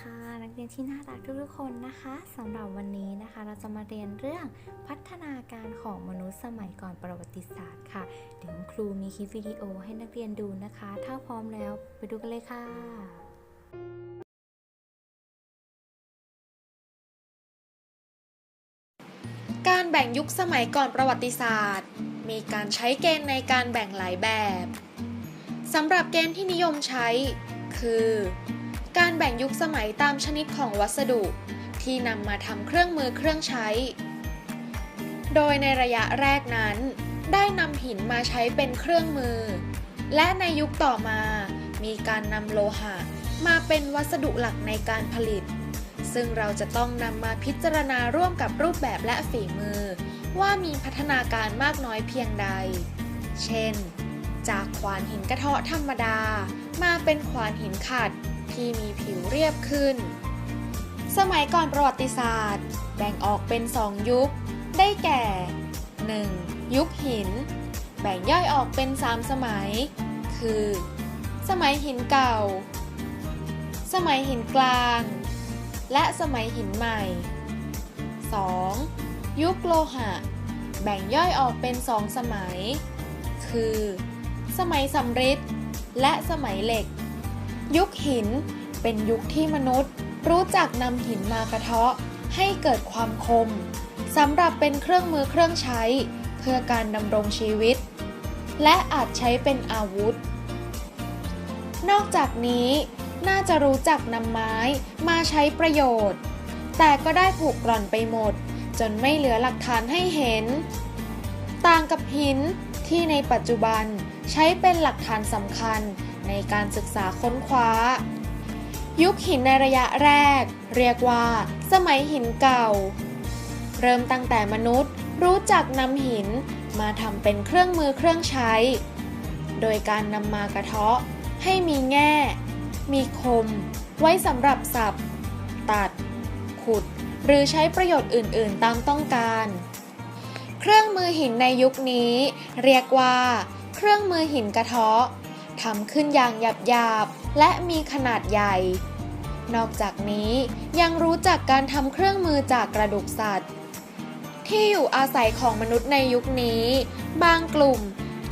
ค่ะ นักเรียนที่น่ารักทุกๆคนนะคะสำหรับวันนี้นะคะ เราจะมาเรียนเรื่องพัฒนาการของมนุษย์สมัยก่อนประวัติศาสตร์ค่ะ เดี๋ยวคุณครูมีคลิปวิดีโอให้นักเรียนดูนะคะ ถ้าพร้อมแล้วไปดูกันเลยค่ะการแบ่งยุคสมัยก่อนประวัติศาสตร์ มีการใช้เกณฑ์ในการแบ่งหลายแบบสำหรับเกณฑ์ที่นิยมใช้ คือ การแบ่งยุคสมัยตามชนิดของวัสดุ ที่นำมาทำเครื่องมือเครื่องใช้ โดยในระยะแรกนั้น ได้นำหินมาใช้เป็นเครื่องมือ และในยุคต่อมา มีการนำโลหะมาเป็นวัสดุหลักในการผลิต ซึ่งเราจะต้องนำมาพิจารณาร่วมกับรูปแบบและฝีมือ ว่ามีพัฒนาการมากน้อยเพียงใด เช่น จากขวานหินกระเทาะธรรมดา มาเป็นขวานหินขัด ที่มีผิวเรียบขึ้น สมัยก่อนประวัติศาสตร์ แบ่งออกเป็นสองยุค ได้แก่ 1. ยุคหิน แบ่งย่อยออกเป็น 3 สมัย คือ สมัยหินเก่า สมัยหินกลาง และสมัยหินใหม่ 2. ยุคโลหะ แบ่งย่อยออกเป็นสองสมัย คือ สมัยสำริดและสมัยเหล็ก ยุคหิน เป็นยุคที่มนุษย์ รู้จักนำหินมากระเทาะ ให้เกิดความคมสำหรับเป็นเครื่องมือเครื่องใช้ เพื่อการดำรงชีวิต และอาจใช้เป็นอาวุธ นอกจากนี้น่าจะรู้จักนำไม้มาใช้ประโยชน์ แต่ก็ได้ผูกกร่อนไปหมด จนไม่เหลือหลักฐานให้เห็น ต่างกับหินที่ในปัจจุบันใช้เป็นหลักฐานสำคัญ ในการศึกษาค้นคว้า ยุคหินในระยะแรก เรียกว่า สมัยหินเก่า เริ่มตั้งแต่มนุษย์รู้จักนำหินมาทำเป็นเครื่องมือเครื่องใช้ โดยการนำมากระเทาะ ให้มีแง่ มีคม ไว้สำหรับสับ ตัด ขุด หรือใช้ประโยชน์อื่น ๆ ตามต้องการ เครื่องมือหินในยุคนี้ เรียกว่า เครื่องมือหินกระเทาะ ทำขึ้นอย่างหยาบๆ และมีขนาดใหญ่ นอกจากนี้ยังรู้จักการทำเครื่องมือจากกระดูกสัตว์ ที่อยู่อาศัยของมนุษย์ในยุคนี้ บางกลุ่ม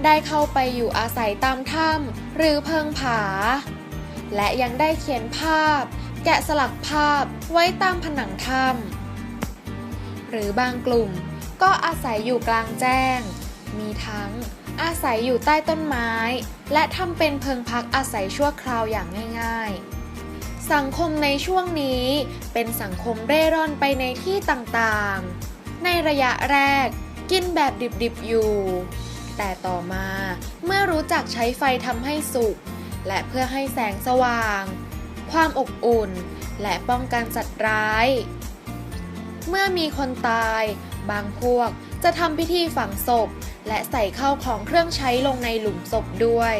ได้เข้าไปอยู่อาศัยตามถ้ำหรือเพิงผา และยังได้เขียนภาพ แกะสลักภาพไว้ตามผนังถ้ำหรือบางกลุ่มก็อาศัยอยู่กลางแจ้ง มีทั้ง อาศัยอยู่ใต้ต้นไม้ และทำเป็นเพิงพักอาศัยชั่วคราวอย่างง่ายๆ สังคมในช่วงนี้เป็นสังคมเร่ร่อนไปในที่ต่างๆ ในระยะแรกกินแบบดิบๆอยู่ แต่ต่อมาเมื่อรู้จักใช้ไฟทำให้สุก และเพื่อให้แสงสว่าง ความอบอุ่น และป้องกันสัตว์ร้าย เมื่อมีคนตาย บางพวก จะทำพิธีฝังศพ และใส่เข้าของเครื่องใช้ลงในหลุมศพด้วย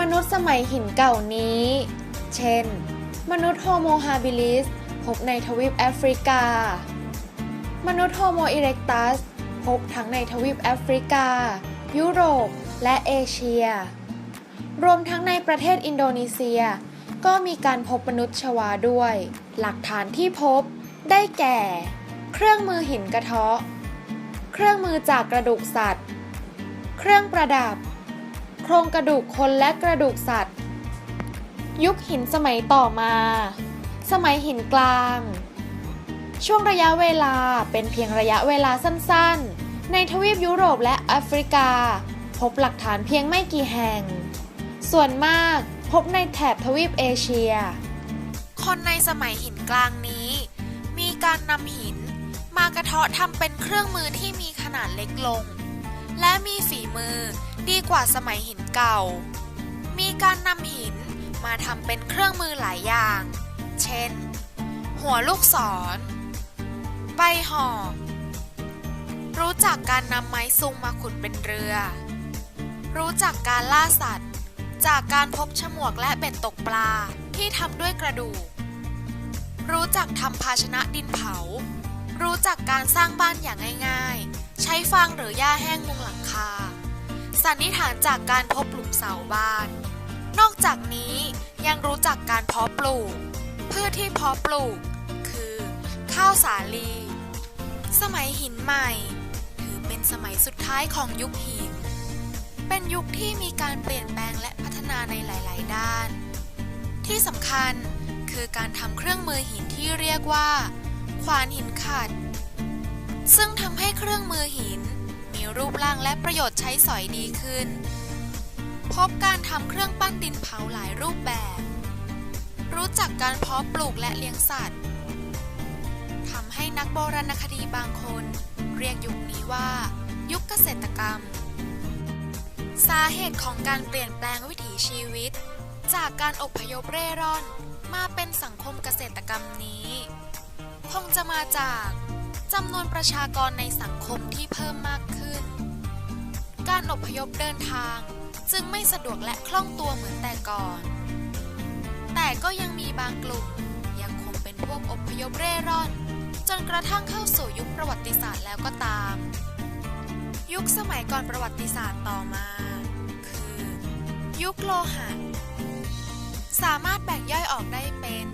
มนุษย์สมัยหินเก่านี้ เช่น มนุษย์โฮโมฮาบิลิสพบในทวีปแอฟริกา มนุษย์โฮโมอิเร็กตัสพบทั้งในทวีปแอฟริกา ยุโรป และเอเชีย รวมทั้งในประเทศอินโดนีเซีย ก็มีการพบมนุษย์ชวาด้วย หลักฐานที่พบได้แก่ เครื่องมือหินกระเทาะ เครื่องมือจากกระดูกสัตว์ เครื่องประดับ โครงกระดูกคนและกระดูกสัตว์ ยุคหินสมัยต่อมา สมัยหินกลาง ช่วงระยะเวลาเป็นเพียงระยะเวลาสั้นๆ ในทวีปยุโรปและแอฟริกา พบหลักฐานเพียงไม่กี่แห่ง ส่วนมากพบในแถบทวีปเอเชีย คนในสมัยหินกลางนี้ มีการนำหิน มากระเทาะทำเป็นเครื่องมือที่มีขนาดเล็กลง และมีฝีมือดีกว่าสมัยหินเก่า มีการนำหินมาทำเป็นเครื่องมือหลายอย่าง เช่น หัวลูกศร ใบห่อรู้จักการนำไม้ซุงมาขุดเป็นเรือ รู้จักการล่าสัตว์ จากการพบฉมวกและเบ็ดตกปลาที่ทำด้วยกระดูก รู้จักทำภาชนะดินเผา รู้จักการสร้างบ้านอย่างง่ายๆ ใช้ฟางหรือหญ้าแห้งมุงหลังคา สันนิษฐานจากการพบหลุมเสาบ้าน นอกจากนี้ยังรู้จักการเพาะปลูก พืชที่เพาะปลูก คือ ข้าวสาลี สมัยหินใหม่ ถือเป็นสมัยสุดท้ายของยุคหิน เป็นยุคที่มีการเปลี่ยนแปลงและพัฒนาในหลาย ๆ ด้าน ที่สำคัญคือการทำเครื่องมือหินที่เรียกว่า ขวานหินขัด ซึ่งทำให้เครื่องมือหิน มีรูปร่างและประโยชน์ใช้สอยดีขึ้น พบการทำเครื่องปั้นดินเผาหลายรูปแบบ รู้จักการเพาะปลูกและเลี้ยงสัตว์ทำให้นักโบราณคดีบางคน เรียกยุคนี้ว่า ยุคเกษตรกรรม สาเหตุของการเปลี่ยนแปลงวิถีชีวิต จากการอพยพเร่ร่อนมาเป็นสังคมเกษตรกรรมนี้ จะมาจากจำนวนประชากรในสังคมที่เพิ่มมากขึ้น การอพยพเดินทางจึงไม่สะดวกและคล่องตัวเหมือนแต่ก่อน แต่ก็ยังมีบางกลุ่มยังคงเป็นพวกอพยพเร่ร่อน จนกระทั่งเข้าสู่ยุคประวัติศาสตร์แล้วก็ตาม ยุคสมัยก่อนประวัติศาสตร์ต่อมา คือ ยุคโลหะ สามารถแบ่งย่อยออกได้เป็น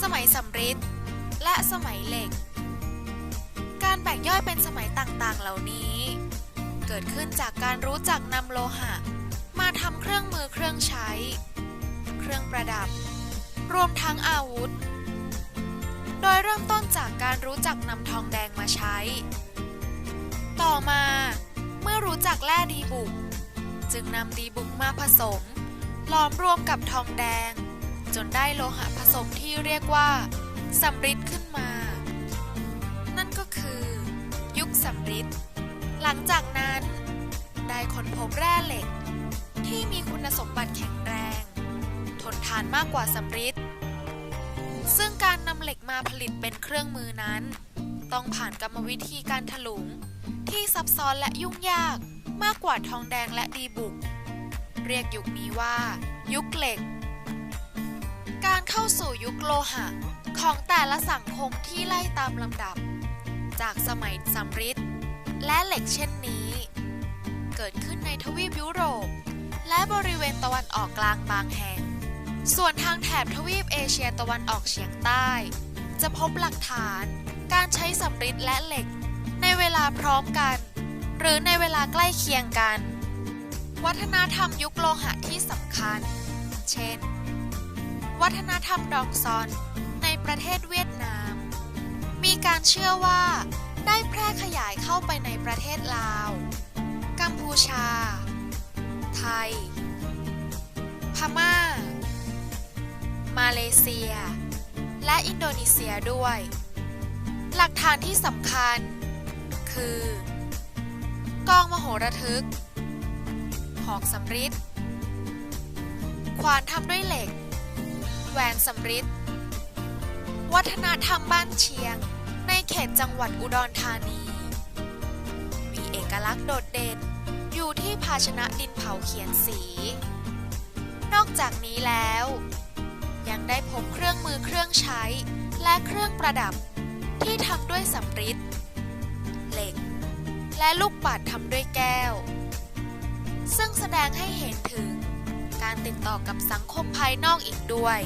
สมัยสำริด และสมัยเหล็ก การแบ่งย่อยเป็นสมัยต่างๆ เหล่านี้ เกิดขึ้นจากการรู้จักนำโลหะ มาทำเครื่องมือเครื่องใช้ เครื่องประดับ รวมทั้งอาวุธ โดยเริ่มต้นจากการรู้จักนำทองแดงมาใช้ ต่อมาเมื่อรู้จักแร่ดีบุก จึงนำดีบุกมาผสมหลอมรวมกับทองแดง จนได้โลหะผสมที่เรียกว่า สำริดขึ้นมา นั่นก็คือ ยุคสำริดหลังจากนั้น ได้ค้นพบแร่เหล็ก ที่มีคุณสมบัติแข็งแรง ทนทานมากกว่าสำริดซึ่งการนำเหล็กมาผลิตเป็นเครื่องมือนั้น ต้องผ่านกรรมวิธีการถลุง ที่ซับซ้อนและยุ่งยากมากกว่าทองแดงและดีบุก เรียกยุคนี้ว่า ยุคเหล็ก การเข้าสู่ยุคโลหะของแต่ละสังคมที่ไล่ตามลำดับ จากสมัยสำริดและเหล็กเช่นนี้ เกิดขึ้นในทวีปยุโรป และบริเวณตะวันออกกลางบางแห่ง ส่วนทางแถบทวีปเอเชียตะวันออกเฉียงใต้ จะพบหลักฐานการใช้สำริดและเหล็ก ในเวลาพร้อมกัน หรือในเวลาใกล้เคียงกัน วัฒนธรรมยุคโลหะที่สำคัญ เช่น วัฒนธรรมดองซอนในประเทศเวียดนาม มีการเชื่อว่า ได้แพร่ขยายเข้าไปในประเทศลาว กัมพูชา ไทย พม่า มาเลเซีย และอินโดนีเซียด้วย หลักฐานที่สำคัญ คือ กองมโหระทึก หอกสำริดขวานทำด้วยเหล็ก แหวนสำริดวัฒนธรรมบ้านเชียง ในเขตจังหวัดอุดรธานี มีเอกลักษณ์โดดเด่น อยู่ที่ภาชนะดินเผาเขียนสี นอกจากนี้แล้ว ยังได้พบเครื่องมือเครื่องใช้และเครื่องประดับที่ทำด้วยสำริดเหล็ก และลูกปัดทำด้วยแก้ว ซึ่งแสดงให้เห็นถึงการติดต่อกับสังคมภายนอกอีกด้วย